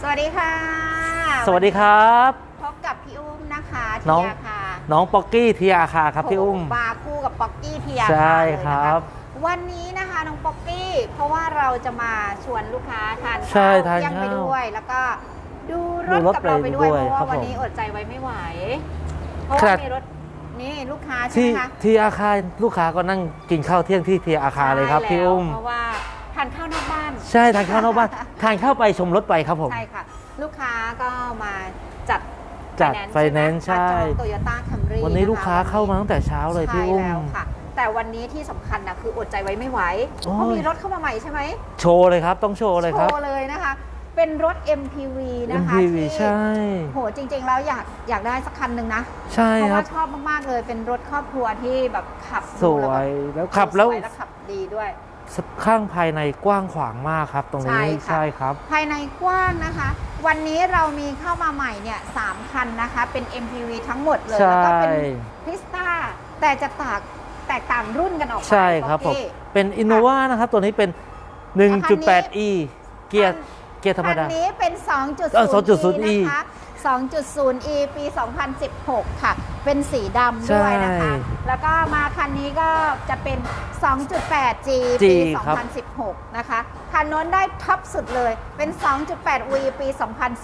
สวัสดีค่ะสวัสดีครับ พบกับพี่อุ้มนะคะน้อง เทียค่ะน้องป๊อกกี้ทีอาคาครับพี่อุ้มโมาคู่กับป๊อกกี้เทียใช่เลยนะะครับวันนี้นะคะน้องป๊อกกี้ เพราะว่าเราจะมาชวนลูกค้าทานใช่ข้าวทานเที่ยงไปข้าวด้วย แล้วก็ดูรดูถรถกับเราไปด้วย ไปด้วยเพราะครัว่าบวันนี้ผมอดใจไว้ไม่ไหว เพราะครัว่าบมีรถนี่ลูกค้าใช่ที่ไหมคะ ทีอาคาลูกค้าก็นั่งกินข้าวเที่ยงที่ทีอาคาเลยครับใช่พี่แล้วอุ้ม เพราะว่าทานข้าวนอกบ้าน ใช่ทานข้าวนอกบ้านทานข้าวไปชมรถไปครับผม ใช่ค่ะ ลูกค้าก็มาจัดจัด finance ไฟแนนซ์ใช่ไหมใช่มาจองโตโยต้าคัมรี่วันนี้ลูกค้าเข้ามาตั้งแต่เช้าเลยพี่อุ้ม ใช่แล้วค่ะ แต่วันนี้ที่สำคัญนะคืออดใจไว้ไม่ไหวโอ้ย เพราะมีรถเข้ามาใหม่ใช่ไหมโชว์เลยครับ ต้องโชว์เลยครับ โชว์เลยนะคะ เป็นรถ MPV นะคะ MPV ที่ใช่ โหจริงๆแล้วอยากอยากได้สักคันหนึ่งนะ ใช่เพราะครัว่าบ ชอบมากๆเลยเป็นรถครอบครัวที่แบบขับสดูวแบยบแล้วขับแล้วสวยและขับดีด้วย ข้างภายในกว้างขวางมากครับ ตรงนี้ใช่ค่ะใช่ครับ ภายในกว้างนะคะ วันนี้เรามีเข้ามาใหม่เนี่ยสามคันนะคะ เป็น MPV ทั้งหมดเลยใช่แล้วก็เป็นคริสตาแต่จะตากแตกต่างรุ่นกันออกไปใช่ครับผมโอเเป็นอินโนวานะครับ ตัวนี้เป็น 1.8e เกียร์เกียร์ธรรมดาคันนี้เป็นเออ 2.0e 2.0e นะคะ 2.0e ปี 2016 ค่ะ เป็นสีดำด้วยนะคะ ใช่แล้วก็มาคันนี้ก็จะเป็น 2.8G G ปีครับ 2016 นะคะ คันโน้นได้ท็อปสุดเลย เป็น 2.8V ปี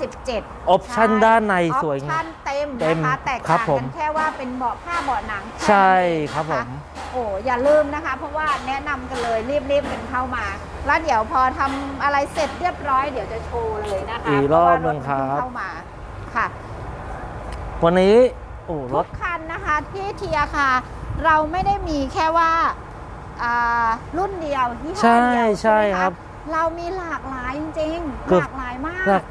2017 ออปชั่นด้านในสวยออปชั่นเต็มเต็นะมคะแตกครัต่าบงผมกันแค่ว่าเป็นเบาะผ้าเบาะหนังแนั้น ใช่เองครับนะะผม โอ้อย่าลืมนะคะ เพราะว่าแนะนำกันเลยรีบๆกันเข้ามา แล้วเดี๋ยวพอทำอะไรเสร็จเรียบร้อยเดี๋ยวจะโชว์เลยนะคะอีกรอบหนึ่งเพาะว่ารถครับเพิ่เข้ามา ค่ะ วันนี้โอ้รทุถ กคันนะคะที่เทียค่ะ เราไม่ได้มีแค่ว่าอ่ารุ่นเดียวยี่ห้อใช่เดียวใช่ไหมะครับ เรามีหลากหลายจริงๆเกืหอบลากหลายมากหลัก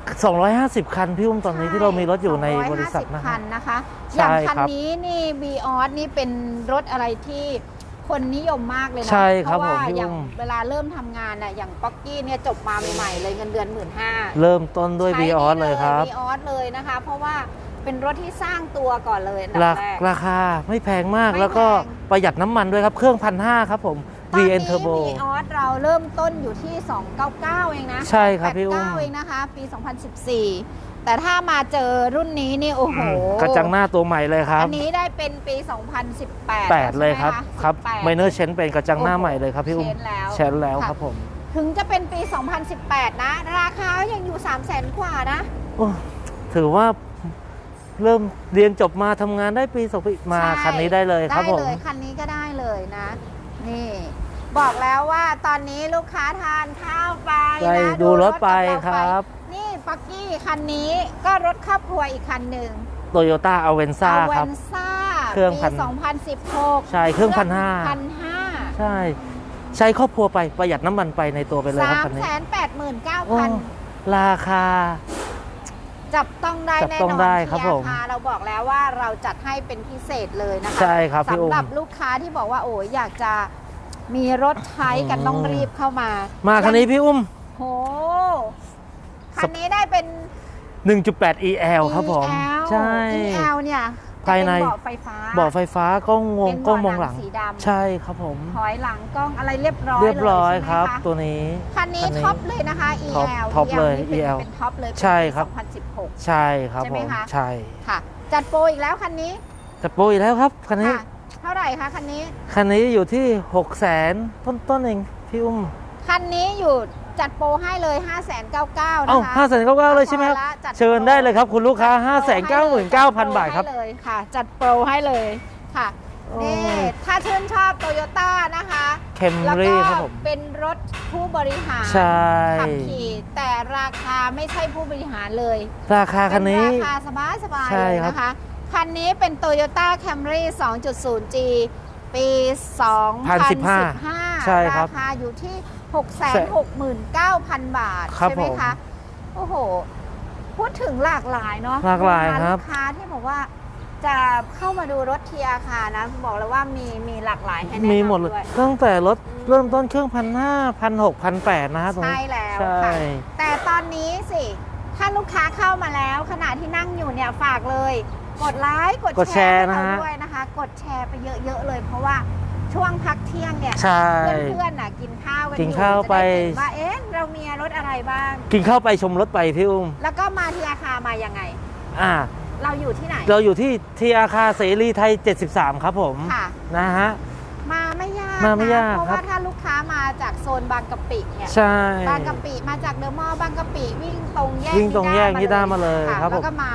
250 คันพี่อุ้มตอนนี้ที่เรามีรถอยู่ในบริษัทนะ250คคัรับ นนะคะใช่อย่างคันครับ นี้นี่ v ีออสนี่เป็นรถอะไรที่ คนนิยมมากเลยนะใช่ครับเพราะว่าผมพี่อย่างอุ้ม เวลาเริ่มทำงานน่ะอย่างป๊อกกี้เนี่ยจบมาใหม่ๆเลยเงินเดือนหมื่นห้า เริ่มต้นด้วย v ีออสเลยครับวีออสเลยนะคะ เพราะว่าเป็นรถที่สร้างตัวก่อนเลยอันดับราแรก ราคาไม่แพงมากไม่แล้วก็แพง ประหยัดน้ำมันด้วยครับ เครื่องพันห้าครับผมตอน VN นี้ Turbo วีออสเราเริ่มต้นอยู่ที่ 299 เองนะใช่ครับพี่อุ้ม 89เองนะคะ ปี 2014 แต่ถ้ามาเจอรุ่นนี้นี่โอ้โหกระจังหน้าตัวใหม่เลยครับ อันนี้ได้เป็นปี 2018 8 เลยครับใช่ไหมะครับ18ไมเนอร์เชนเป็นกระจังหน้าโอ้โหใหม่เลยครับพี่อุ้มเชนแล้วเชนแล้วค่ะครับผม ถึงจะเป็นปี 2018 นะ ราคายังอยู่ 3 0 0 0 0 0กว่านะโอ้ถือว่าเริ่มเรียนจบมาทำงานได้ปีสองปีมาใช่คันนี้ได้เลยครับได้ผมเลยคันนี้ก็ได้เลยนะ นี่บอกแล้วว่าตอนนี้ลูกค้าทานข้าวไปไปนะดูรถไปกับเาครับ นี่ปักกี้คันนี้ก็รถครอบครัวอีกคันหนึ่งโตโยต้าอเวนซ่าเวครับ นซ่าเครื่องปีพัน2016 ใช่เครื่องพันห้าพันห้าใช่ ใช้ครอบครัวไปประหยัดน้ำมันไปในตัวไปเลยครับสามคันนี้แสนแปดหมื่นเก้าโอ้พันราคา จับต้องได้จับแน่ต้องนอนได้ครับที่ผมอาคาเราบอกแล้วว่าเราจัดให้เป็นพิเศษเลยนะคะใช่ครับพี่อุ้สำมหรับลูกค้าที่บอกว่าโอ้ยอยากจะมีรถใช้กันอืม ต้องรีบเข้ามามาคันนี้พี่อุ้ม โห คันนี้ได้เป็น 1.8 EL ครับผม EL ใช่ EL เนี่ยภายในจะเป็เบาะไฟฟ้าเบาะไฟฟ้ากล้องวงเป็นกล้องเบาะมองหลังนัสีดำใช่ครับผมถอยหลังกล้องอะไรเรียบร้อย เรียบร้อยเลใช่ไหมครับะตัวนี้คันนี้ คันนี้ท็อปเลยนะคะท็อป EL ท็อปเลยนี่เป็น EL เป็นท็อปเลยใช่ครับเป็นปี2016 ใช่ครับใช่ผไหมมคะใช่ค่ะ จัดโปรอีกแล้วคันนี้จะโปรอีกแล้วครับคันนี้ค่ะเท่าไหร่คะคันนี้ คันนี้อยู่ที่ 6 0 0 0 0 0ต้นต้นๆเองพี่อุ้ม คันนี้อยู่ จัดโปรให้เลย5 9 9 0 0 0เอ้านะคะห้าแสนเก้าเก้าเลยใช่ไหมครับพอละจัดโปรเชิญได้เลยครับ คุณลูกค้า 5 9 9 0 0 0 บาทครับจัดโปให้เลยค่ะ จัดโปรให้เลยค่ะโอ้นี่ถ้าชื่นชอบโตโยต้านะคะ เคมแล้วก็รี่ครับผม เป็นรถผู้บริหาร ใช่ ขับขี่แต่ราคาไม่ใช่ผู้บริหารเลยราคาคันนี้ เป็ราคาสบายสบายๆใช่เลยครับ นะคะ คันนี้เป็น Toyota Camry 2.0G ปี 2015 ใช่ครับ ราคาอยู่ที่ 669,000 บาท ครับใช่ไหมผมคะ โอ้โห พูดถึงหลากหลายเนาะหลากหลายครับลูกค้าที่บอกว่าจะเข้ามาดูรถเทียร์ค่ะนะ บอกเลยว่ามีมีหลากหลายให้แนะนำมีหมดเลยด้วยตั้งแต่รถเริ่มต้นเครื่องพันห้าพันหกพันแปดนะฮะตรงใช่นี้แล้วใช่ค่ะแต่ตอนนี้สิ ถ้าลูกค้าเข้ามาแล้วขณะที่นั่งอยู่เนี่ยฝากเลย กดไลค์กดกดแชแชร์ร์ให้นะเราฮะด้วยนะคะ กดแชร์ไปเยอะๆเลย เพราะว่า ช่วงพักเที่ยงเนี่ยใช่ เพื่อนๆน่ะกินข้าวกันกินอยู่ข้าวจะไปด้เห็นว่าเอ๊ะเรามีรถถอะไรบ้าง กินข้าวไปชมรถไปพี่อุ้มแล้วก็มาทีอาคามายังไง อ่า เราอยู่ที่ไหน เราอยู่ที่ทีอาคาเสรีไทย 73 ครับผมค่ะ นะฮะ มาไม่ยากมาไม่ยากนะเพราะครัว่าบถ้าลูกค้ามาจากโซนบางกะปิเนี่ยใช่ บางกะปิมาจากเดอะมอลล์บางกะปิวิ่งตรงแยกวิ่งตรงแยกนิด้ามาเลยะครับผม แล้วก็มา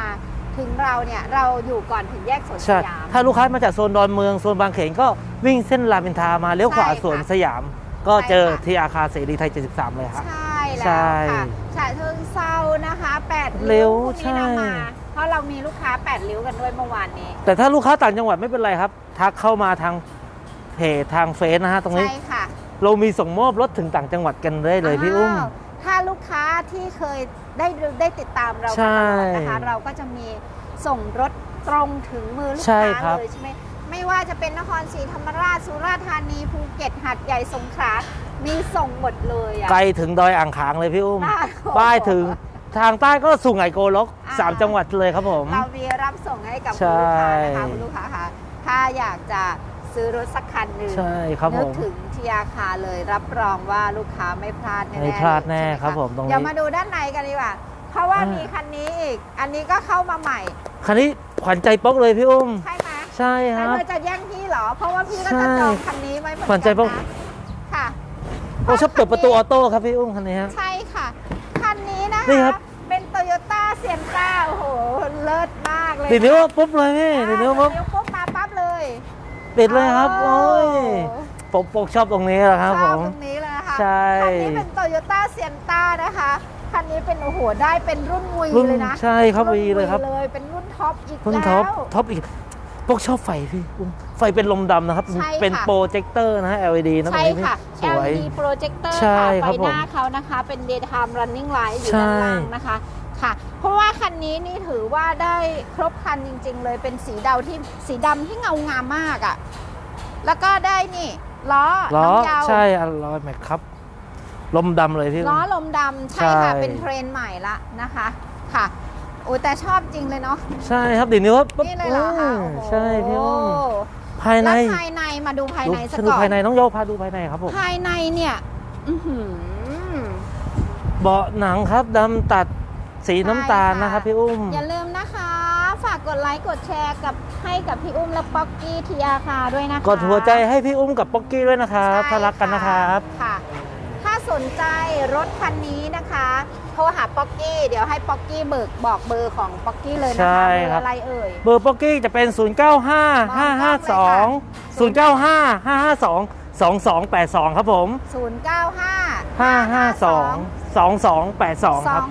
ถึงเราเนี่ยเราอยู่ก่อนถึงแยกสวนสใช่ยาม ถ้าลูกค้ามาจากโซนดอนเมืองโซนบางเขนก็วิ่งเส้นรามอินทรามาเลี้ยวขวาใช่ค่ะสวนสยาม ก็เจอใช่ค่ะ ที่อาคารเสรีไทย 73 เลยครับใช่แล้วใช่ค่ะฉะเชิงเซานะคะแปดเร็วพรุ่งนี้นะใช่ มาเพราะเรามีลูกค้าแปดริ้วกันด้วยเมื่อวานนี้แต่ถ้าลูกค้าต่างจังหวัดไม่เป็นไรครับ ทักเข้ามาทางเพจทางเฟซนะฮะ ตรงนี้ใช่ค่ะเรามีส่งมอบรถถึงต่างจังหวัดกันได้เลยพี่อุ้มาวถ้าลูกค้าที่เคย ได้ดูได้ติดตามเราใช่มาตลอดนะคะ เราก็จะมีส่งรถตรงถึงมือลูกใช่ค้าครับเลยใช่ไหมไม่ว่าจะเป็นนครศรีธรรมราชสุราษฎร์ธานีภูเก็ตหัดใหญ่สงขลามีส่งหมดเลยอะไกลถึงดอยอ่างขางเลยพี่อุ้มน่าป้ายถึงทางใต้ก็สุไหงโกลกอ่าสามจังหวัดเลยครับผม เรามีรับส่งให้กับใช่คุณลูกค้านะคะคุณลูกค้าค่ะถ้าอยากจะ ซื้อรถสักคันหนึ่งใช่ครับผนึกม ถึงทีอาคาเลยรับรองว่าลูกค้าไม่พลาดแน่ๆไม่พลาดแน่ใช่ไหครับผมตรงนี้เดี๋ยวมาดูด้านในกันดีกว่า เพราะว่าอ่ามี มีคันนี้อีก อันนี้ก็เข้ามาใหม่ คันนี้ขวัญใจป๊อกเลยพี่อุ้ม ใช่ไหมใช่คแล้วรับ เธอจะแย่งพี่เหรอ เพราะว่าพี่ก็ใช่จะจองคันนี้ไว้เหมือนขวัญใจกันป๊อกนะค่ะเราชอบเปิดประตูออโต้ครับพี่อุ้มคันนี้ฮะ ใช่ค่ะ คันนี้นะนี่คะครับเป็นโตโยต้าเซียนต้าโอ้โห เลิศมากเลยติดนิ้วปุ๊บเลยพี่ติดนิ้วปุ๊บ เดี๋ยวปุ๊บมาปั๊บเลย ติดเลยครับ โอ้โอ้ยปกปกชอบตรงนี้แหละครับชผอบม ตรงนี้เลยนะคะใช่ คันนี้เป็นโตโยต้าเซียนต้านะคะ คันนี้เป็นโอ้โหได้เป็นรุ่นวีรุ่นเลยนะใช่ครับวีเลยครับ เลยเป็นรุ่นท็อปอีกรุ่นแล้ว ท็อปท็อปอีกพวกชอบไฟพี่อุ้มไฟเป็นลมดำนะครับ ใช่ค่ะ เป็นโปรเจคเตอร์นะฮะ LED นะตรใช่งนี้พี่ค่ะ สวย LED projector ใช่ค่ะครัไฟบผมหน้าเขานะคะ เป็น daytime running light อยู่ใช่ด้านล่างนะคะ ค่ะ เพราะว่าคันนี้นี่ถือว่าได้ครบคันจริง ๆ เลยเป็นสีดำที่สีดำที่เงางามมากอะ่ะ แล้วก็ได้นี่ล้อล้อน้ำยาว ใช่อร่อยแม็กครับ ลมดำเลยพี่ ล้อลมดำใช่ค่ะ ใช่ เป็นเทรนด์ใหม่ละนะคะค่ะโอ้ยแต่ชอบจริงเลยเนาะใช่ครับเดี๋ยวนี้ว่าปุ๊บนี่เลยเหรอคะอืมโอ้โหใช่พี่อุ้มภายในแล้วภายในมาดูภายในดูซะดูก่อนภายในน้องโยพาดูภายในครับผมภายในเนี่ย อื้อหือเบาะหนังครับดำตัด สีน้ำตาลใช่ค่ะนะครับพี่อุ้ม อย่าลืมนะคะ ฝากกดไลค์กดแชร์กับให้กับพี่อุ้มและป๊อกกี้ทีอาคาด้วยนะคะกดหัวใจให้พี่อุ้มกับป๊อกกี้ด้วยนะครับใช่ถ้ารักกันนะครับค่ะ ถ้าสนใจรถคันนี้นะคะโทรหาป๊อกกี้เดี๋ยวให้ป๊อกกี้เบิกบอกเบอร์ของป๊อกกี้เลยนะใช่คะเบอครับร์อะไรเอ่ยเบอร์ป๊อกกี้จะเป็น 0 9 5 5 5 2 0 9 5 5 5 2 2 2 8 2 ครับผม 095 552 2282 ครับ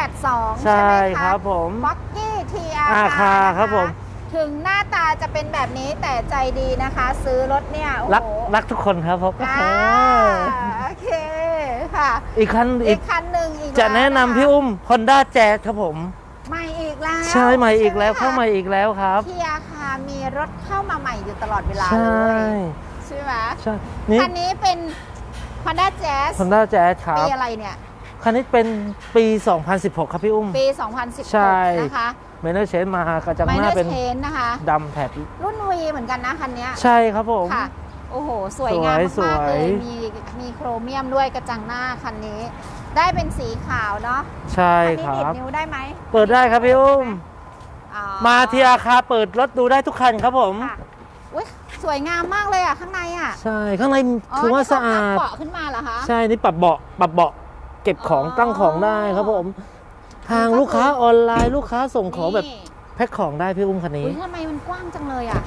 2282 ใช่ใช่ไหมคะครับผมป๊อกกี้ทีอาอาคาครับผม ถึงหน้าตาจะเป็นแบบนี้แต่ใจดีนะคะ ซื้อรถเนี่ยโอ้รักโหรักทุกคนครับผมอ่าโอเคค่ะ อีกคันอีอีกกคันหนึ่งอีกจะแนะนำพี่อุ้ม Honda Jazz ครับผมใหม่อีกแล้ว ใช่ใหม่อีกแล้วใช่เข้าไหใหม่อีกแล้วครับที่อาคามีรถเข้ามาใหม่อยู่ตลอดเวลาใช่เลยใช่ไหมใช่นี่คันนี้เป็น Honda Jazz Honda Jazz ครัปีบอะไรเนี่ย คันนี้เป็นปี 2016 ครับพี่อุ้ม ปีใช่2016นะคะเมนเนอร์เชนมากระจังไมหเนน้าอร์เป็นเชนนะคะดำแถบรุ่นวีเหมือนกันนะคันเนี้ยใช่ครับผมค่ะโอ้โห สวยงามสวยมากๆเลยสวยมีมีโครเมียมด้วยกระจังหน้าคันนี้ ได้เป็นสีขาวเนาะใช่อันคนี้รัดีดบนิ้วได้ไหมเปิดได้ครับพี่อุ้มอ๋อมาที่อาคาเปิดรถดูได้ทุกคันครับผมค่ะอุ้ยสวยงามมากเลยอะข้างในอะใช่ข้างในถือว่าสะอาดนี่เขพับเบาะขึ้นมาเหรอคะใช่นี่ปรับเบาะปรับเบาะ เก็บของอ๋อตั้งของได้ครับผม ทางนี่ก็ลูกค้าออนไลน์ลูกค้าส่งของแบบนี่แพ็คของได้พี่อุ้มคันนี้ อุ้ยทำไมมันกว้างจังเลยอะ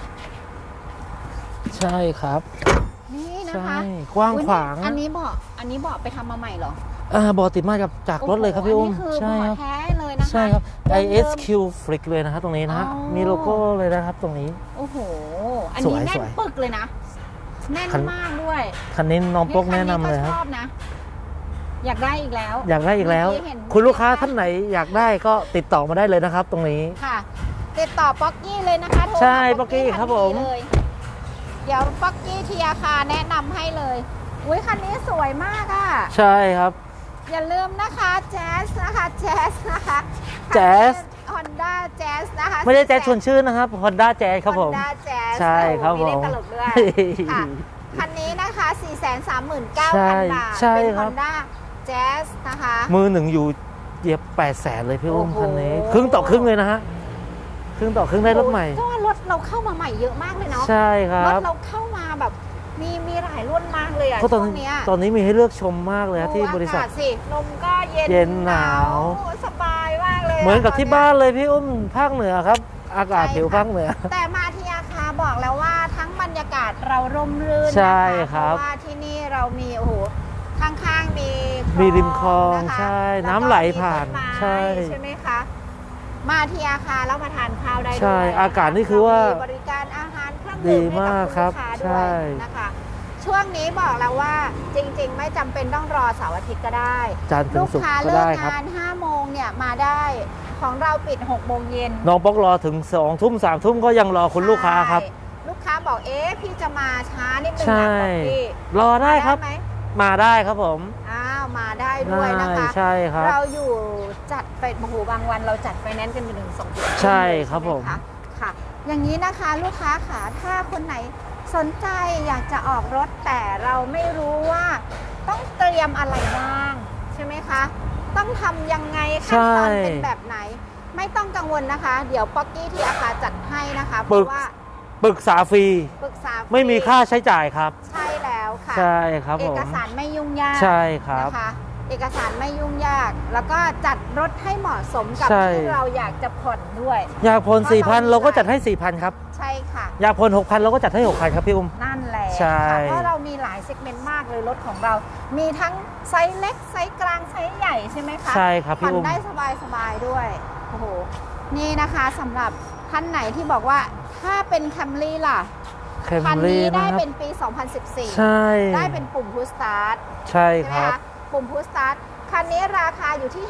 ใช่ครับ นี่นะใช่ คะกว้างอุ๊ยขวางอันนี้เบาะอันนี้เบาะไปทำมาใหม่เหรออ่าเบาะติดมากับจากรถเลยครับพี่อุ้ม โโหนนี้คือใช่เบาะครับแท้เลยนะคะ ใช่ครับ เดิมๆ ISQ Flick เลยนะครับตรงนี้นะฮะอ๋อ มีโลโก้เลยนะครับตรงนี้ โอ้โห อันสนี้วยแน่สนวยปึกเลยนะ แน่นคัน มากด้วยคันนี้น้องโป๊กแนะนำเลยครับก็ชอบนะ อยากได้อีกแล้วอยากได้อีกแล้ว เมื่อกี้เห็นคุณลูกค้าท่านไหนอยากได้ก็ติดต่อมาได้เลยนะครับ ตรงนี้ ค่ะติดต่อป๊อกกี้เลยนะคะโทรหาใช่ป๊อกกี้ทันครับทีผม เลยเดี๋ยวป๊อกกี้ทีอาคาแนะนำให้เลยอุ้ยคันนี้สวยมากอะ ใช่ครับ อย่าลืมนะคะแจ๊สนะคะแจ๊สนะคะ Jazz ฮอนด้าแจ๊สนะคะไม่ได้แจ๊สชวนชื่นนะครับ Honda Jazz ครับผม ฮอนด้าแจ๊สใช่ครับมีเล่นผม ตลกด้วยค่ะคันนี้นะคะ 4 3 9 0 0ใช่0บาท ใช่เป็นคฮรัอบ นด้า แจ๊สนะคะ มือหนึ่งอยู่เหยียบ8 0 0แสนเลยพี่อุ้มโอ้โห คันนี้ ครึ่งต่อครึ่งเลยนะฮะ ครึ่งต่อครึ่งได้รถใหม่ ก็ว่ารถเราเข้ามาใหม่เยอะมากเลยเนาะใช่ครรัถบ เราเข้ามาแบบมีมีหลายรุ่นมากเลยอะเพราะตช่อนวงนี้เนี้ยตอนนี้มีให้เลือกชมมากเลยฮะที่ดูบริษัทอากาศสิลมก็เย็นเย็นหนาวสบายมากเลยะเหมือนกับที่ตบ้านเลยพี่อุ้มภาคเหนือครับ อากาศผิวภาคเหนือ แต่มาที่อาคาบอกแล้วว่าทั้งบรรยากาศเราร่มรื่นใช่นะคะครับ เพราะว่าที่นี่เรามีโอ้โห ข้างๆมีคลองมีริมคลองนะคะใช่แล้วก็น้ำไหลผ่านมีต้ไม้ใช่ ใช่ไหมคะมาที่อาคาแล้วมาทานข้าวได้ด้วยใช่นะคะอากาศนี่คือว่า เรมีบริการอาหารเครื่องดื่มดีให้มากกับครัคุณบลูกค้าใช่ด้วยนะคะช่วงนี้บอกแล้วว่าจริงๆ ไม่จำเป็นต้องรอเสาร์อาทิตย์ก็ได้จันทร์ถึลูงกศุกร์ค้าก็เลิได้กครับ งาน5โมงเนี่ยมาได้ของเราปิด6โมงเย็นน้องป๊อกรอถึงสองทุ่มสามทุ่มก็ยังรอคุณลูกค้าครับ ใช่ลูกค้าบอกเอ๊ะพี่จะมาช้านิดนึงใช่ นะบอกพี่รอได้ครับ มาไหม มาได้ครับผม อ้าวมาได้ด้วยนะคะใช่ครับ เราอยู่จัดไปโอ้โหบางวันเราจัดไฟแนนซ์กันไปถึงสองเดือนใช่ครับใช่ไหผมะค่ะ อย่างนี้นะคะลูกค้าค่ะถ้าคนไหนสนใจอยากจะออกรถแต่เราไม่รู้ว่าต้องเตรียมอะไรบ้างใช่ไหมคะ ต้องทำยังไงขั้นตอนเป็นแบบไหน ไม่ต้องกังวลนะคะ เดี๋ยวป๊อกกี้ที่อาคาจัดให้นะคะเพปรึกราะว่า ปรึกษาฟรีปรึกษาฟรีไม่มีค่าใช้จ่ายครับ ใช่แล้วค่ะใช่ครับเอผมกสารไม่ยุ่งยากใช่ครับ นะคะเอกสารไม่ยุ่งยาก แล้วก็จัดรถให้เหมาะสมกับใช่ ที่เราอยากจะผ่อนด้วย อยากผ่อนเพราะเรามี4,000 เราก็จัดให้ 4,000 ครับ ใช่ค่ะ อยากผ่อน6,000 เราก็จัดให้ 6,000 ครับพี่อุ้ม นั่นแหละใช่ ค่ะเพราะเรามีหลายเซกเมนต์มากเลยรถของเรา มีทั้งไซส์เล็กไซส์กลางไซส์ใหญ่ใช่ไหมคะ ใช่ครับผ่พี่อนอุ้ม ได้สบายๆด้วย โอ้โห นี่นะคะสำหรับ ท่านไหนที่บอกว่าถ้าเป็นแคมรี่ล่ะ แคมคันรี่นี้นะได้ครับ เป็นปี ใช่ 2014 ได้เป็นปุ่มพุชสตาร์ทใช่ใช่ไหมครับ คะปุ่มพุชสตาร์ทคันนี้ราคาอยู่ที่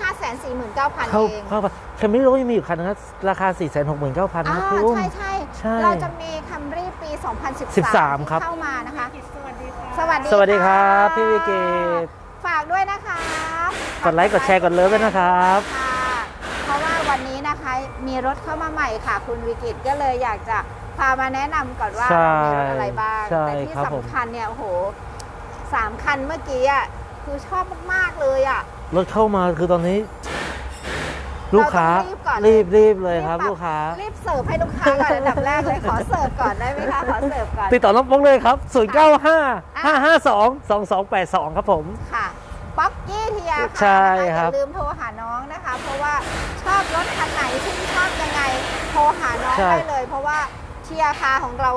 549,000เข้าเองเข้าไปแคมรี่เราก็ยังมีอยู่คันนึงครับราคา 469,000อ่าครับพี่อุ้ม ใช่ใช่ใช่เราจะมีคัมรี่ปี 2013 13ครับที่เข้ามานะคะสวัสดีค่ะสวัสดีสวัสดีครับะพี่วิกิตฝากด้วยนะคะ กดไลค์กดแชร์กดเลิฟด้วยนะครับ ค่ะเพราะว่าวั นนี้นะคะมีรถเข้ามาใหม่ค่ะ คุณวิกิตก็เลยอยากจะพามาแนะนำก่อนว่าใช่เรามีรถอะไรบ้าง ใช่แต่ที่ครับผม สำคัญเนี่ยโอ้โหสามคันเมื่อกี้อะคือชอบมากๆเลยอะ รถเข้ามาคือตอนนี้ ลูกค้าเราต้องรีบก่อนรีบรีบเลยครับรีบลูกค้า รีบเสิร์ฟให้ลูกค้าก่อนอันดับแรกเลยขอเสิร์ฟก่อนได้ไหมคะขอเสิร์ฟก่อน ติดต่อน้องป๊อกเลยครับ 095 552 2282 ครับผม ค่ะ ป๊อกกี้เทียค่ะใช่นะคะคอรับย่าลืมโทรหาน้องนะคะ เพราะว่าชอบรถคันไหนที่นชอบยังไงโทรหาน้องใช่ได้เลย เพราะว่าเทียคาของเรา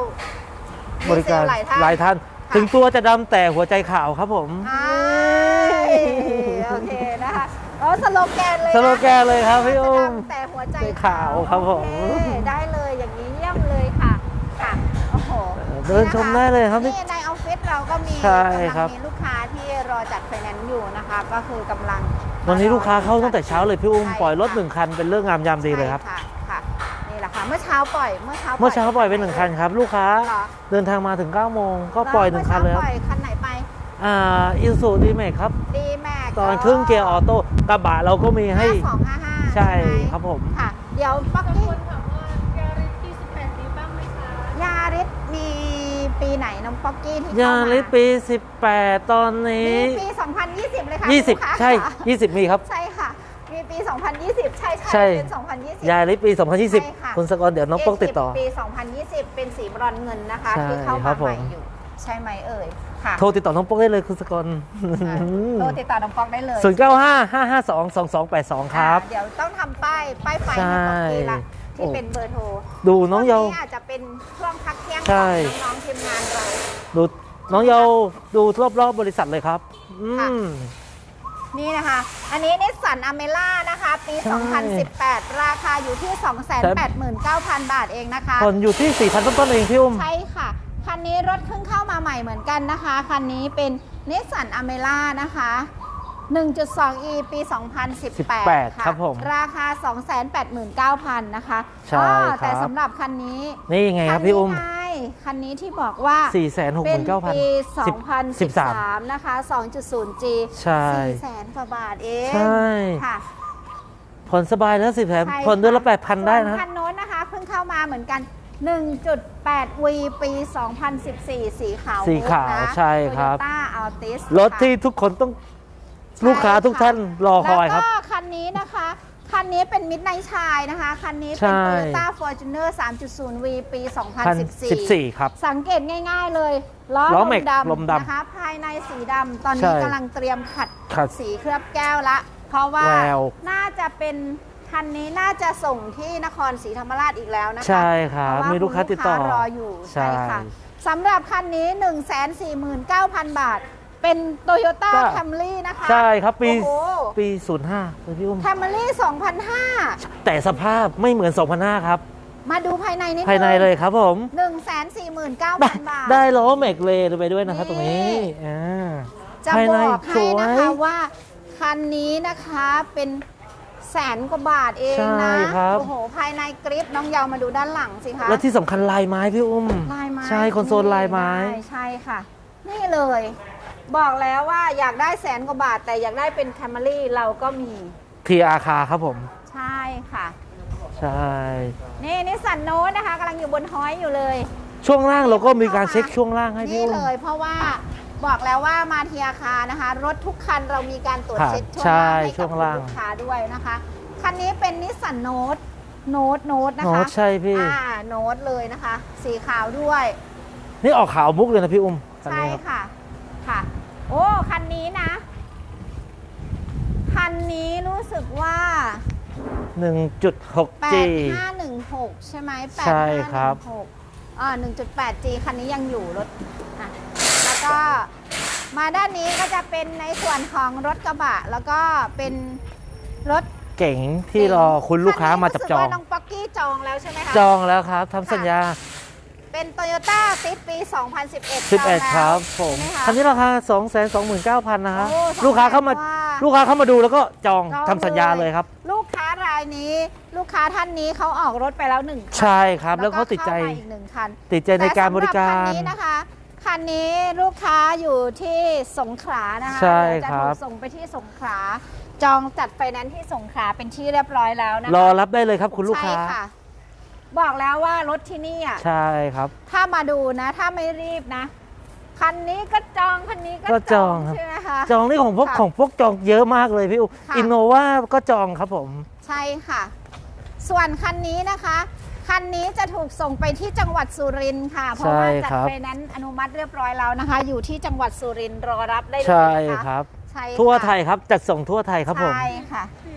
บริการมีเซลล์หลายท่าน หลายท่าน ค่ะ ถึงตัวจะดำแต่หัวใจขาวครับผมอ่าโอเคนะคะอ๋อสโลแกนเลยะสโลแกนเลยครับพี่อุ้มจะดำแต่หัวใจขาวครับผม โอเคได้เลยอย่างนี้เยี่ยมเลยค่ะค่ะโอ้โหเดินชมได้เลยครับนี่นี่ในออฟฟิศเราก็มีใช่ครับกำลังมีลูกค้าที่รอจัดไฟแนนซ์ อยู่นะคะ ก็คือกำลังวันนี้ลูกค้าเข้าตั้งแต่เช้าเลยพี่อุ้มใช่ปล่อยรถค่ะหนึ่งคันเป็นเรื่องงามยามดีเลยครับ ใช่ค่ะค่ะนี่แหละค่ะเมื่อเช้าปล่อยเมื่อเช้าเมื่อเช้าปล่อยไปหนึ่งคันครับ ลูกค้าเหรอเดินทางมาถึง9โมงก็ปล่อยหนึ่งคันเลยคมื่รับอช้าปล่อยคันไหนไปอ่าอิซูดีเมกครับ ดีแม็กตอนครึ่งเกียร์ออโต้กระบะเราก็มีให้สองห้าห้าใช่ครับผม ค่ะ เดี๋ยวป๊อกบางกี้ ปีไหนน้องป๊อกกี้ที่ยาเข้ามาลิสปี 18 ตอนนี้ มีปี 2020 เลยค่ะลูกค้า20 ใช่ ค่ะ20 มีครับ ใช่ค่ะ มีปี 2020 ใช่ใช่ ใช่เป็น 2020 ยาลิสปี ใช่ค่ะ 2020 คุณสกอรเดี๋ยวน้องป๊อกติดต่อปี 2020 เป็นสีบรอนซ์เงินนะคะ ใช่ที่เข้าครัมาบผมใหม่อยู่ ใช่ไหมเอ่ย ค่ะโทรติดต่อน้องป๊อกได้เลยคุณสกอรค่ะโทรติดต่อน้องป๊อกได้เลย0 9 5 5 5 2 2 2 8 2 ครับ อ่าเดี๋ยวต้องทำป้าย ป้ายไฟใช่ให้ป๊อกกี้ละที่โอ้เป็นเบอร์โทรดูน้องเยาช่วอาจจะเป็นช่วงพักเที่ยงใช่ของน้องๆทีมงานเรา ดูน้องเยาดูรอบๆบริษัทเลยครับ อืค่ะ ม นี่นะคะ อันนี้นิสสันอเมล่านะคะ ปี ใช่2018 ราคาอยู่ที่289,000 บาทเองนะคะ ผ่อนอยู่ที่4,000ต้นๆเองพี่อุ้ม ใช่ค่ะ คันนี้รถเพิ่งเข้ามาใหม่เหมือนกันนะคะ คันนี้เป็นนิสสันอเมล่านะคะ 1.2e ปี 2018 18 ค่ะ ครับผมราคา 289,000 นะคะใช่อ๋อครับแต่สำหรับคันนี้นี่ไงครับพี่อุ้ม คันนี้ไงคันนี้ที่บอกว่า เป็นปี469,000 2013 นะคะ 2.0G ใช่ 4แสนกว่าบาทเองใช่ค่ะผ่อนสบายแล้วสิแถมใช่ผ่อนเดือนละค่ะ8,000ได้นะ ส่วนคันโน้นนะคะเพิ่งเข้ามาเหมือนกัน 1.8 V ปี 2014 สีขาวสีขาวมุกนะใช่ครับ Toyota Altis รถที่ทุกคนต้อง ลูกค้าทุกท่านรอคอยครับ แล้วก็คันนี้นะคะ คันนี้เป็นมิดไนชายนะคะ คันนี้เป็น ใช่ Toyota Fortuner 3.0V ปีพันสิบ2014สี่ครับ สังเกตง่ายๆเลยล้อล้อลแม็มกดลมำดำนะคะ ภายในสีดำ ตอนใช่นี้กำลังเตรียมขัดขัดสีเคลือบแก้วละ เพราะว่าแวว น่าจะเป็น คันนี้น่าจะส่งที่นครศรีธรรมราชอีกแล้วนะคะ ใช่ครับ เพะว่มีลูกค้าติดต่อ ณลูกค้ารออยู่ ใช่ใช่ค่ะสำหรับคันนี้ 149,000 บาท เป็น Toyota ก็ Camry นะคะใช่ครับปีโอ้โหปี 05เลยพี่อุ้ม Camry 2005 แต่สภาพไม่เหมือน 2005 ครับ มาดูภายในนิดนึงภายในเลยครับผม 149,000 ได้บาท ได้ล้อแม็กเลย์ไปด้วยนะครับ นี่ ตรงนี้อ่า จะภายบในอกให้นะสคะวย ว่า คันนี้นะคะเป็นแสนกว่าบาทเองใช่นะ ครับ โอ้โห ภายในกริปน้องเยาวมาดูด้านหลังสิคะและที่สำคัญลายไม้พี่อุ้มลายไม้ใช่คอนโซลลายไม้ได้ใช่ค่ะ นี่เลย บอกแล้วว่าอยากได้แสนกว่าบาท แต่อยากได้เป็นแคมรี่เราก็มี ทีอาคาครับผม ใช่ค่ะ ใช่ นี่นิสสันโนตนะคะกำลังอยู่บนฮอยอยู่เลย ช่วงล่างเราก็มีการเช็คช่วงล่างให้พี่นี่อุ้ม เลยเพราะว่าบอกแล้วว่ามาเทียคานะคะ รถทุกคันเรามีการตรวจครับเช็คช่วงใช่ล่างให้ช่กับวงคุณล่าง ลูกค้าด้วยนะคะ คันนี้เป็นนิสสันโนตโนตโนตนะโน้คะตใช่พี่ อ่าโนตเลยนะคะ สีขาวด้วย นี่ออกขาวมุกเลยนะพี่อุ้มคันใช่นี้ครับค่ะค่ะ โอ้คันนี้นะ คันนี้รู้สึกว่า 1.6G 8516 ใช่ไหมใช่ครับ 8516อ่า 1.8G คันนี้ยังอยู่รถอะแล้วก็มาด้านนี้ก็จะเป็นในส่วนของรถกระบะ แล้วก็เป็นรถเก๋งที่รอคุณลูกค้ามาจับจองคันนี้รู้สึกว่าน้องป๊อกกี้จองแล้วใช่ไหมคะ จองแล้วครับทำสัญญา เป็นโตโยต้าติดปี 2011 11 ครับผมใช่ไหคะคันนี้ราคา 229,000 นะฮะโอ้ลูกค้าเข้ามาสองแสนกว่าลูกค้าเข้ามาดูแล้วก็จองจองทำสัญญาเลยครับ ลูกค้ารายนี้ลูกค้าท่านนี้เขาออกรถไปแล้วหนึ่งคันใช่ครับ แล้วเขาติดใจเข้ามาอีกหนึ่งคัน ติดใจในการบริกาแต่สำหรคันนี้นะคะคันนี้ลูกค้าอยู่ที่สงขลานะคะใช่จะครัถูบกส่งไปที่สงขลาจองจัดไฟแนนซ์ที่สงขลาเป็นที่เรียบร้อยแล้วนะคะรอรับได้เลยครับคุณลูกค้าใช่ค่ะ บอกแล้วว่ารถที่นี่อะใช่ครับ ถ้ามาดูนะ ถ้าไม่รีบนะ คันนี้ก็จอง คันนี้ก็ก็จองครับ ใช่ไหมคะ จองนี่ของพวกค่ะของพวกจองเยอะมากเลยพี่อุค่ะ อินโนวาก็จองครับผม ใช่ค่ะ ส่วนคันนี้นะคะ คันนี้จะถูกส่งไปที่จังหวัดสุรินทร์ค่ะ เพราะว่าจัดใช่ครับไฟแนนซ์อนุมัติเรียบร้อยแล้วนะคะ อยู่ที่จังหวัดสุรินทร์รอรับได้เลยใช่นะคะครับ ใช่ค่ะทั่วไทยครับจัดส่งทั่วไทยครับผม ใช่ค่ะ41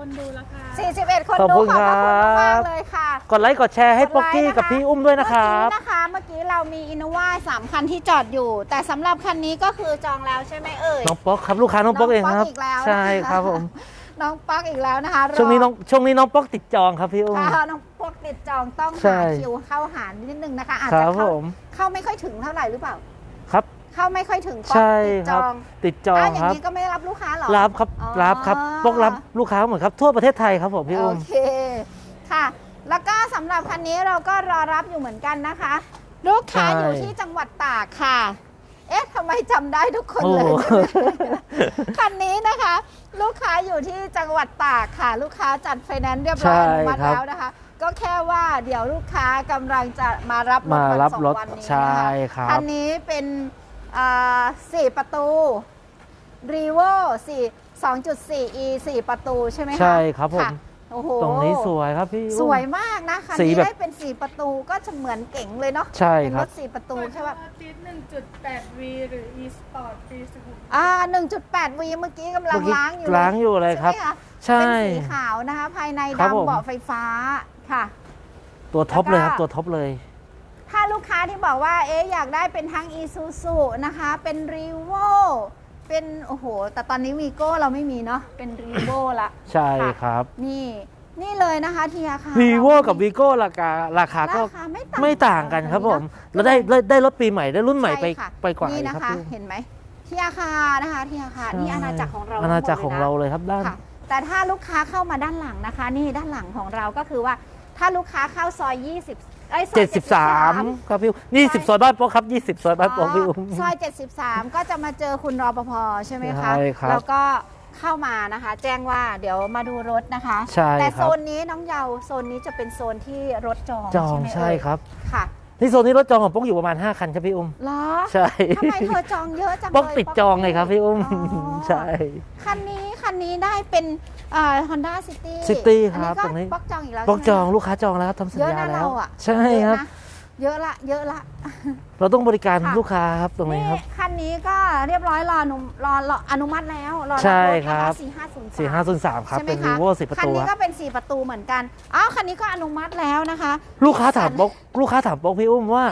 คนดูแล้วค่ะ41 คนขอบดูคุณขอบพระคุณครับมากๆเลยค่ะ กดไลค์กดแชร์ให้กป๊ดอกไลค์กี้นะคะกับพี่อุ้มด้วยนะครับ เมื่อกี้นะคะเมื่อกี้เรามีอินโนวาสามคันที่จอดอยู่ แต่สำหรับคันนี้ก็คือจองแล้วใช่ไหมเอ่ย น้องป๊อกครับลูกค้าน้องป๊อกเองครับ น้อีกแล้วนะคะ ใช่ครับผม น้องป๊อกอีกแล้วนะคะรช่วงนี้น้องช่วงนี้น้องป๊อกติดจองครับพี่อุ้ม ค่ะน้องป๊อกติดจองต้องใช่ หาคิวเข้าหานิดนึงนะคะ อาจคจะรับผเข้าม เข้าไม่ค่อยถึงเท่าไหร่หรือเปล่า ครับ เข้าไม่ค่อยถึงป๊อกใช่ติดคจรับองติดจองอ้าวอย่าคงรับ นี้ก็ไม่รับลูกค้าเหรอ รับครับอ๋อ รับครับป๊อกรับลูกค้าเหมือนครับทั่วประเทศไทยครับผมพี่โออุ้ม เคค่ะ แล้วก็สำหรับคันนี้เราก็รอรับอยู่เหมือนกันนะคะ ลูกค้าใช่ อยู่ที่จังหวัดตากค่ะ เอ๊ะทำไมจำได้ทุกคนโอ้เลยคันนี้นะคะ ลูกค้าอยู่ที่จังหวัดตากค่ะ ลูกค้าจัดไฟแนนซ์เรียบร้อยอนุมัติแล้วนะคะ ก็แค่ว่าเดี๋ยวลูกค้ากำลังจะมารับรถมาวันรับสองรถวันนี้ใช่นะคะ ครับ คันนี้เป็นอ่า สี่ประตูรีโวสี่สองจุดสี่ e สี่ประตูใช่ไหมคะใช่ครับผมะโอ้โหตรงนี้สวยครับพี่อุ้มสวยมากนะคันสีนี้แบบได้เป็นสี่ประตูก็จะเหมือนเก๋งเลยเนาะใช่เป็นครรับถสี่ประตูใช่ปะ ติด1.8 V หรือ e-sport ปี16อ่า 1.8 V เมื่อกี้กำลัเมื่งอกี้ล้างอยู่ล้างอยู่เลยครับ ใช่ไหมคะใช่เป็นสีขาวนะคะ ภายในครับผม ดำเบาะไฟฟ้าค่ะ ตัวท็อปเลยครับ แล้วก็ ตัวท็อปเลยถ้าลู กค้าที่บอกว่าเอ๊ะอยากได้เป็นทั้ง Isuzu นะคะ เป็น r e v o เป็นโอ้โห แต่ตอนนี้วีโก้เราไม่มีเนาะเป็น r e v o ละใช่ค่ะครับ นี่นี่เลยนะคะทีอาคาวีโวกับวีโก้ราคาราคาก็ราคาไม่ต่างไม่ต่างกันครับผมเนแล้วได้ได้ได้รถปีใหม่ได้รุ่นใหม่ไปช่ค่ะไปกว่านี่อีกนะครับคะพี่เห็นไหมทีอาคานะคะทีอาคานี่อาณาจักรของเราอาณาจักรของเราทั้หมดลยนะเลยครับด้านค่ะแต่ถ้าลูกค้าเข้ามาด้านหลังนะคะ นี่ด้านหลังของเราก็คือว่าถ้าลูกค้าเข้าซอย 20เอ้ยซอย73 ครับพี่นี่สิบซอยบ้านโป๊อกครับ 20ซอยบ้านโป๊อกพี่อุ้ม ซอย 73 ก็จะมาเจอคุณรอปภใช่ไหมคะใช่ครับแล้วก็เข้ามานะคะ แจ้งว่าเดี๋ยวมาดูรถนะคะ ใช่แต่คโซรับนนี้น้องเยาว์โซนนี้จะเป็นโซนที่รถจองจองใช่ไหมใช่เอ่ยครับค่ะนี่โซนนี้รถจองของป๊อกอยู่ประมาณ 5 คันครับพี่อุ้ม เหรอใช่ทำไมเธอจองเยอะจังเลยป๊อกติดจองไงครับพี่อุ้ม อ๋อใช่ คันนี้ คันนี้ได้เป็นเอ่อ Honda City City อัครับก็ตรงนี้ป๊อกจองอีกแล้วป๊อกจใช่องไหมลูกค้าจองแล้วทำสัญเยอะญานะแล้เราวอะใช่เยคอะรับนะเยอะละเยอะละ เราต้องบริการค่ะลูกค้าครับตรงนี้ครับ คันนี้ก็เรียบร้อยรออนุรอรออนุมัติแล้วรอใช่ถครับสี่ห้าศูนย์4503ครับใช่ไหมเป็นคะวีโวสิประคันตูนี้ก็อะเป็น4ประตูเหมือนกันอ้าวคันนี้ก็อนุมัติแล้วนะคะ ลูกค้าถามป๊อกลูกค้าถามป๊อกพี่อุ้มว่า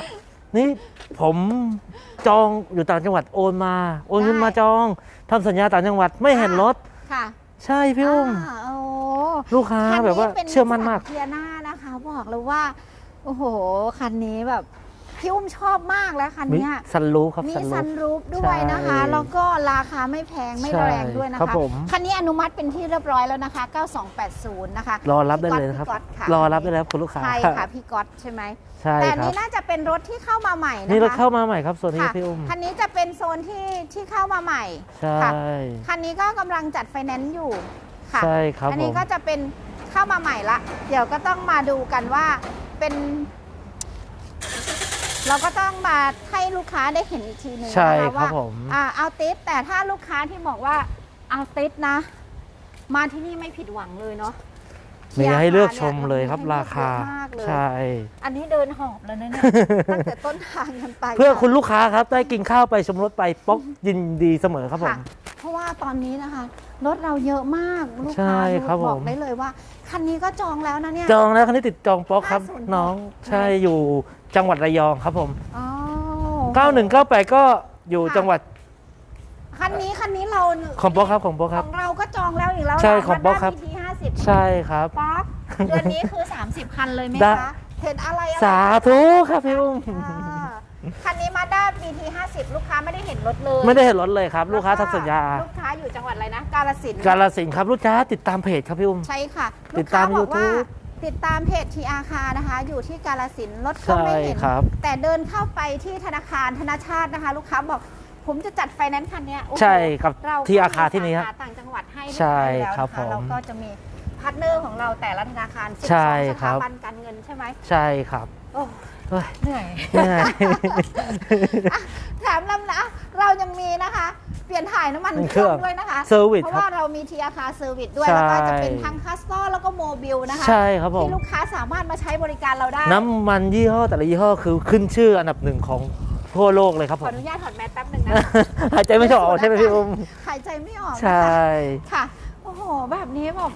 นี่ผมจองอยู่ต่างจังหวัดโอนมา โอนเงินได้มาจองทำสัญญาต่างจังหวัดไม่เห็นรถ ค่ะใช่พี่อุ้มอ่าโอ้ลูกค้าคันแบบว่านี้ป็นเชื่อมั่นมาก เทียน่านะคะ บอกเลยว่า โอ้โห คันนี้แบบ พี่อุ้มชอบมากแล้วคันมีเนี้ยซันรูฟครับมีซันรูซัฟ นรูฟด้วยนะคะ ใช่แล้วก็ราคาไม่แพงไม่ใช่แรงด้วยนะครัคะบผมคันนี้อนุมัติเป็นที่เรียบร้อยแล้วนะคะ 9280 นะคะรอรับได้เลยนะครับ พี่ก๊อตค่ะรอรับได้แล้วคุณลูกค้าใช่ค่ะพี่ก๊อตใช่ไหม ใช่แต่ครันี้บ น่าจะเป็นรถที่เข้ามาใหม่นะคะนี่รถเข้ามาใหม่ครับโซนนี้ค่ะพี่อุ้มคันนี้จะเป็นโซนที่ที่เข้ามาใหม่ ใช่ ค่ะ คันนี้ก็กำลังจัดไฟแนนซ์อยู่ค่ะ ใช่ครับอันผนี้ม ก็จะเป็นเข้ามาใหม่ละ เดี๋ยวก็ต้องมาดูกันว่าเป็น เราก็ต้องมาให้ลูกค้าได้เห็นอีกทีหนึ่งใช่นะคะครับว่าผม อ่าเอาติสแต่ถ้าลูกค้าที่บอกว่าเอาติสนะ มาที่นี่ไม่ผิดหวังเลยเนาะมีให้เลือกชมเลยครับมีให้ราคาเลือกเยอะมากเลยใช่ อันนี้เดินหอบแล้วนะเนี่ยตั้งแต่ต้นทางกันไปเพื่อคุณลูกค้าครับได้กินข้าวไปชมรถไปป๊อกยินดีเสมอครับผมค่ะเพราะว่าตอนนี้นะคะรถเราเยอะมากลูกใช่ค้าครับบอกผมได้เลยว่าคันนี้ก็จองแล้วนะเนี่ย จองแล้วคันนี้ติดจองป๊อกครับ 506น้องใช่อยู่ จังหวัดระยองครับผม อ๋อ9198 ก็อยู่ค่ะจังหวัดคันนี้คันนี้เราของป๊อกครับของป๊อกขครับองเราก็จองแล้วอีกแล้วใช่เหรของป๊อกครับทีห้าสิบใช่ครับ ป๊อกเดือนนี้คือ 30 คันเลยไหมได้ คะเห็นอะไรอะไรสาธุครับพี่อุ้มอ่าคันนี้มาด้า BT 50ลูกค้าไม่ได้เห็นรถเลยไม่ได้เห็นรถเลยครับ ลูกค้าทำสัญญา ลูกค้าอยู่จังหวัดอะไรนะกาฬสินธุ์กาลสินธุ์ครับลูกค้าติดตามเพจครับพี่อุ้ม ใช่ค่ะติลูดกค้าตามบอกว่า YouTube ติดตามเพจ TR คานะคะ อยู่ที่กาฬสินธุ์รถก็ไม่เห็น ใช่ครับ แต่เดินเข้าไปที่ธนาคารธนาชาตินะคะ ลูกค้าบอกผมจะจัดไฟแนนซ์คันเนี้ยโอ้โหใช่ครับเราก็ที่อาคารที่นี้มีครับสขต่างจังหวัดให้ใช่เรียบร้อยแล้วครับนะผคะมเราก็จะมีพาร์ทเนอร์ของเราแต่ละธนาคารใช่12สครัถาบบันการเงินใช่ไหมใช่ครับโอ้เฮ้ยเหนื่อย ยังไงแถมลำนะเรายังมีนะคะ เปลี่ยนถ่ายน้ำมันเป็นเคเครื่รื่อองงด้วยนะคะเซอร์วิสเพราะครับว่าเรามีทีอาคาเซอร์วิสด้วยใช่แล้วก็จะเป็นทั้งคัสตอแล้วก็โมบิลนะคะใช่ครับผมที่ลูกค้าสามารถมาใช้บริการเราได้ น้ำมันยี่ห้อแต่ละยี่ห้อคือขึ้นชื่ออันดับหนึ่งของทั่วโลกเลยครับขผอมอนุญาตถอดแมสแป๊บหนึ่งนะ หายใจไม่ออกใช่ไหมพี่อุ้มหายใจไม่ออกนะใช่คะค่ะ โอ้โห แบบนี้แบบ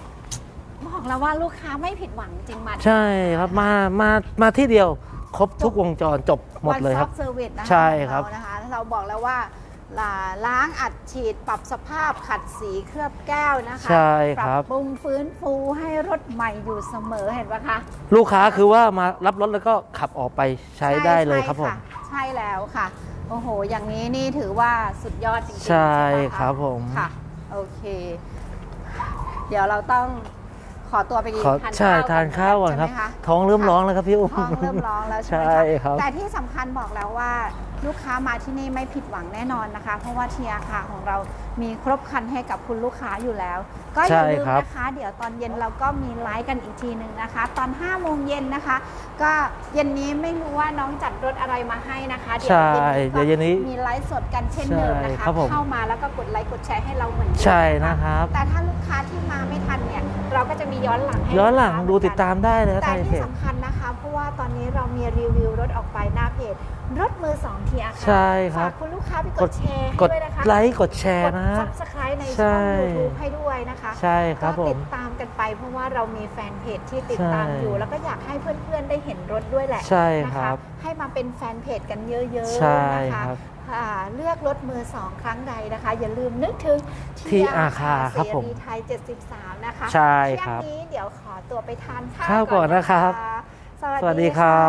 บอกแล้วว่าลูกค้าไม่ผิดหวังจริงมาใช่ครับมามามาที่เดียวครบทุกวงจรจบหมดเลยครับเซอร์วิสนะคะใช่ครับของเานะคะเราบอกแล้วว่า ลาล้างอัดฉีดปรับสภาพขัดสีเคลือบแก้วนะคะใช่ปครัรับปรุงฟื้นฟูให้รถใหม่อยู่เสมอเห็นปะคะลูกค้าคือว่ามารับรถแล้วก็ขับออกไปใช้ได้เลยครับผม ใช่ะใช่แล้วค่ะ โอ้โห อย่างนี้นี่ถือว่าสุดยอดจริงๆใช่ไหมะครับผม ค่ะ โอเค เดี๋ยวเราต้องขอตัวไปขอทานใช่ข้าวทานข้าวก่อนครับ ใช่ไหมะท้องเริ่มร้องแล้วครับพี่อุ้ม ท้องเริ่มร้องแล้วใช่ไหมใช่คะครับ แต่ที่สำคัญบอกแล้วว่า ลูกค้ามาที่นี่ไม่ผิดหวังแน่นอนนะคะ เพราะว่าทีอาคาของเรามีครบครันให้กับคุณลูกค้าอยู่แล้ว ก็อย่าลืมใช่ครับนะคะ เดี๋ยวตอนเย็นเราก็มีไลฟ์กันอีกทีหนึ่งนะคะ ตอน5โมงเย็นนะคะ ก็เย็นนี้ไม่รู้ว่าน้องจัดรถอะไรมาให้นะคะ เดี๋ยวใช่เย็นเดี๋ยวเย็นนี้นี้ก็มีไลฟ์สดกันเช่นเดิมนะใช่คะครับผมเข้ามาแล้วก็กดไลค์กดแชร์ให้เราเหมือนเดิมใช่นะครับ แต่ถ้าลูกค้าที่มาไม่ทันเนี่ยเราก็จะมีย้อนหลังให้ย้อนหลังลูกค้าดูติดตามได้เลยครับแต่ทางเพที่จสำคัญนะคะ เพราะว่าตอนนี้เรามีรีวิวรถออกไปหน้าเพจ รถมือสองทีอาใช่ครับ ฝากคุณลูกค้าไปกกดดแชร์ให้กดด้วยนะคะไลค์กดแชกร์ดนะ subscribe ในใช่ช่อง YouTube ให้ด้วยนะคะใช่ครับผก็ติมดตามกันไปเพราะว่าเรามีแฟนเพจที่ติดตามใช่อยู่ แล้วก็อยากให้เพื่อนๆได้เห็นรถด้วยแหละใช่นะคคะรับให้มาเป็นแฟนเพจกันเยอะใช่ๆนะคะครับค่ะเลือกรถมือสองครั้งใดนะคะ อย่าลืมนึกถึงที่อาคาครับผมเสรีไทย 73 นะคะใช่ครับเที่ยงนี้เดี๋ยวขอตัวไปทานข้าวข้าวก่อนนะครับ สวัสสวัสดีดีครั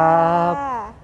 บ ค่ะ